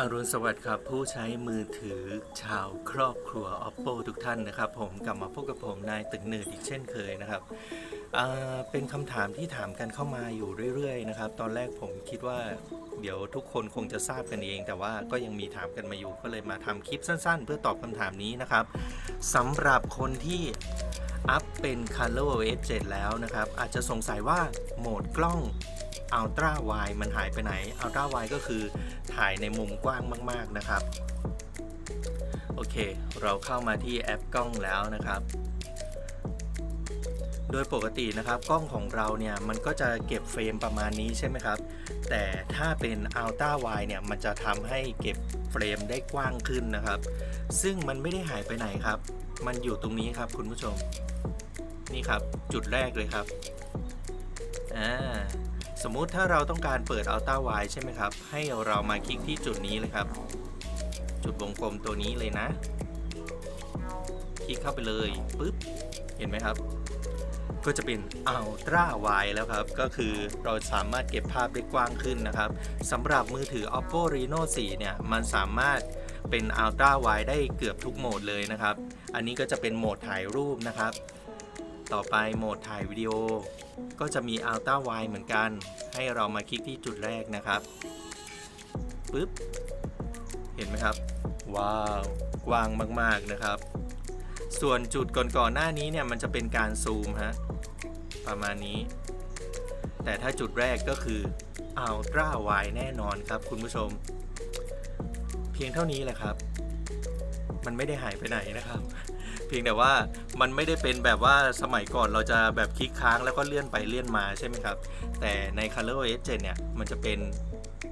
อรุณสวัสดิ์ครับ ผู้ใช้มือถือชาวครอบครัว oppo ทุกท่านนะครับ ผมกลับมาพบกับผมนายตึงหนืดอีกเช่นเคยนะครับเป็นคำถามที่ถามกันเข้ามาอยู่เรื่อยๆนะครับ ตอนแรกผมคิดว่าเดี๋ยวทุกคนคงจะทราบกันเอง แต่ว่าก็ยังมีถามกันมาอยู่ก็เลยมาทำคลิปสั้น ๆ เพื่อตอบคำถามนี้นะครับสำหรับคนที่อัพเป็น Color OS 7แล้วนะครับ อาจจะสงสัยว่าโหมดกล้อง Ultra Wide มันหายไปไหน Ultra Wide ก็คือถ่ายในมุมกว้างมาก ๆนะครับ โอเค เราเข้ามาที่แอปกล้องแล้วนะครับโดยปกตินะครับกล้องของเราเนี่ยมันก็จะเก็บเฟรมประมาณนี้ใช่ไหมครับ แต่ถ้าเป็น Ultra Wide เนี่ยมันจะทำให้เก็บเฟรมได้กว้างขึ้นนะครับ ซึ่งมันไม่ได้หายไปไหนครับ มันอยู่ตรงนี้ครับคุณผู้ชม นี่ครับจุดแรกเลยครับอ่า สมมุติถ้าเราต้องการเปิด Ultra Wide ใช่ไหมครับ ให้เรามาคลิกที่จุดนี้เลยครับ จุดวงกลมตัวนี้เลยนะ คลิกเข้าไปเลยปุ๊บ เห็นไหมครับ ก็จะเป็น Ultra Wide แล้วครับ ก็คือเราสามารถเก็บภาพได้กว้างขึ้นนะครับสำหรับมือถือ Oppo Reno 4 เนี่ย มันสามารถเป็น Ultra Wide ได้เกือบทุกโหมดเลยนะครับ อันนี้ก็จะเป็นโหมดถ่ายรูปนะครับ ต่อไปโหมดถ่ายวิดีโอ ก็จะมี Ultra Wide เหมือนกัน ให้เรามาคลิกที่จุดแรกนะครับปึ๊บ เห็นไหมครับ ว้าว กว้างมากๆนะครับ ส่วนจุดก่อนๆหน้านี้เนี่ยมันจะเป็นการซูมฮะ ประมาณนี้ แต่ถ้าจุดแรกก็คือ Ultra Wide แน่นอนครับคุณผู้ชม เพียงเท่านี้แหละครับ มันไม่ได้หายไปไหนนะครับ เพียงแต่ว่ามันไม่ได้เป็นแบบว่าสมัยก่อนเราจะแบบคลิกค้างแล้วก็เลื่อนไปเลื่อนมาใช่ไหมครับ แต่ใน Color OS 7เนี่ย มันจะเป็น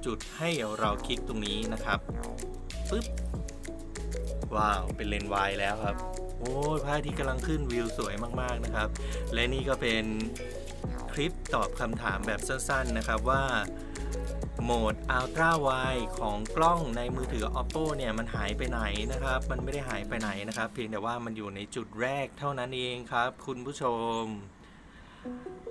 จุดให้เราคลิกตรงนี้นะครับปึ๊บว้าว เป็นเลนส์วายแล้วครับ โอ้ยพระอาทิตย์กำลังขึ้นวิวสวยมาก ๆ นะครับ และนี่ก็เป็นคลิปตอบคำถามแบบสั้น ๆ นะครับว่า โหมด Ultra Wide ของกล้องในมือถือ Oppo เนี่ยมันหายไปไหนนะครับ มันไม่ได้หายไปไหนนะครับ เพียงแต่ว่ามันอยู่ในจุดแรกเท่านั้นเองครับ คุณผู้ชม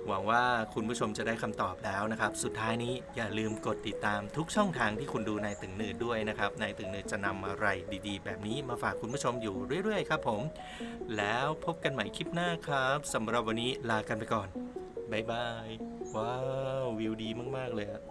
หวังว่าคุณผู้ชมจะได้คำตอบแล้วนะครับ สุดท้ายนี้อย่าลืมกดติดตามทุกช่องทางที่คุณดูในตึงหนืดด้วยนะครับ ในตึงหนืดจะนำอะไรดีๆ แบบนี้มาฝากคุณผู้ชมอยู่เรื่อยๆครับผม แล้วพบกันใหม่คลิปหน้าครับสำหรับวันนี้ลากันไปก่อนบายบาย ว้าว วิวดีมาก ๆ เลยอะ